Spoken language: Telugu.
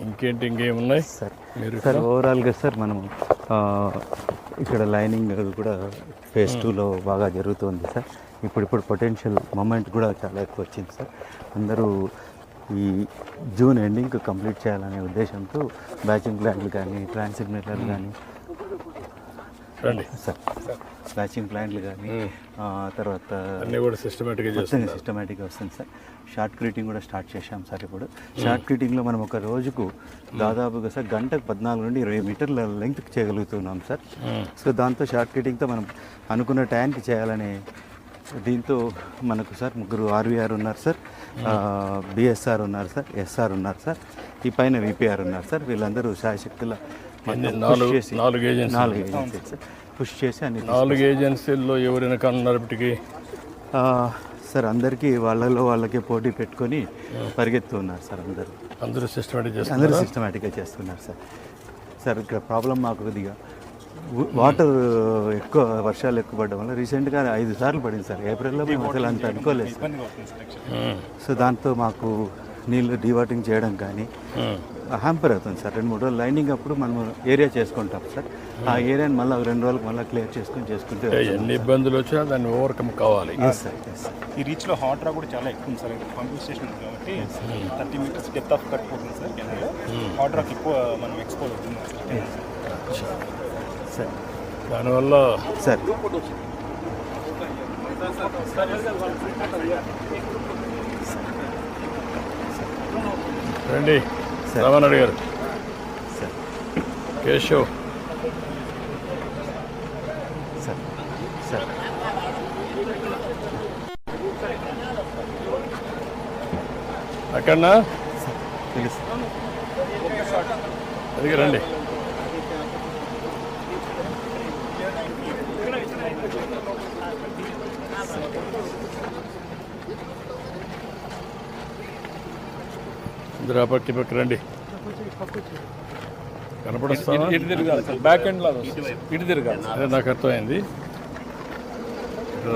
ఇంకేంటి ఇంకేమున్నాయి? సార్ మీరు సార్ ఓవరాల్గా సార్ మనం ఆ, ఇక్కడ లైనింగ్ కూడా ఫేజ్ టూలో బాగా జరుగుతుంది సార్. ఇప్పుడు ఇప్పుడు పొటెన్షియల్ మూమెంట్ కూడా చాలా ఎక్కువ వచ్చింది సార్. అందరూ ఈ జూన్ ఎండింగ్ కంప్లీట్ చేయాలనే ఉద్దేశంతో బ్యాచింగ్ ప్లాంట్లు కానీ ట్రాన్సిగ్నేటర్లు కానీ రండి. సార్. బ్యాచింగ్ ప్లాంట్లు కానీ తర్వాత అన్నీ కూడా సిస్టమేటిక్గా వస్తుంది సార్. షార్ట్ క్రీటింగ్ కూడా స్టార్ట్ చేశాం సార్ ఇప్పుడు. షార్ట్ క్రీటింగ్లో మనం ఒక రోజుకు దాదాపుగా సార్ గంటకు పద్నాలుగు నుండి ఇరవై మీటర్ల లెంగ్త్ చేయగలుగుతున్నాం సార్. సో దాంతో షార్ట్ క్రీటింగ్తో మనం అనుకున్న టైంకి చేయాలనే దీంతో మనకు సార్ ముగ్గురు ఆర్వీఆర్ ఉన్నారు సార్. బిఎస్ఆర్ ఉన్నారు సార్ ఎస్ఆర్ ఉన్నారు సార్. ఈ పైన విపిఆర్ ఉన్నారు సార్. వీళ్ళందరూ శాయశక్తుల? నాలుగు ఏజెన్సీ పుష్ చేసి అన్ని నాలుగు ఏజెన్సీల్లో ఎవరైనా కన్నరపటికి ఆ, సార్ అందరికీ వాళ్ళలో వాళ్ళకే పోటీ పెట్టుకొని పరిగెత్తున్నారు సార్ అందరూ. అందరూ సిస్టమేటిక్ అందరూ సిస్టమేటిక్గా చేస్తున్నారు సార్. సార్ ఇక్కడ ప్రాబ్లం మాకు కొద్దిగా. వాటర్ ఎక్కువ వర్షాలు ఎక్కువ పడడం వల్ల రీసెంట్గా ఐదు సార్లు పడింది సార్. ఏప్రిల్లో మేము అసలు అంత అనుకోలేదు సార్. సో దాంతో మాకు నీళ్ళు డీవాటింగ్ చేయడం కానీ హ్యాంపర్ అవుతుంది సార్ రెండు మూడు రోజులు లైనింగ్ అప్పుడు మనం ఏరియా చేసుకుంటాం సార్ ఆ ఏరియాని మళ్ళీ రెండు రోజులకు మళ్ళీ క్లియర్ చేసుకొని చేసుకుంటే ఎన్ని ఇబ్బందులు వచ్చినా దాన్ని ఓవర్కమ్ కావాలి ఎస్ సార్ ఎస్ సార్ ఈ రీచ్లో హాట్ రా కూడా చాలా ఎక్కువ ఉంది సార్ పంపింగ్ స్టేషన్ ఉంది కాబట్టి thirty meters depth of cut పోతుంది సార్ కెనాల్లో హాట్ రాక్ ఎక్కువ మనం ఎక్స్పోజ్ అవుతుంది సార్ సార్ దానివల్ల సార్ రండి. Sir. Ramanaidu garu. Sir. Keshav. Sir. Sir. అక్కడనా? తెలుసు అది రండి. ఇద్దరు పక్కి పక్క రండి. కనపడస్తా ఇటు తిరగాలి బ్యాక్ ఇటు తిరగాలి అదే నాకు అర్థమైంది. ఇక్కడ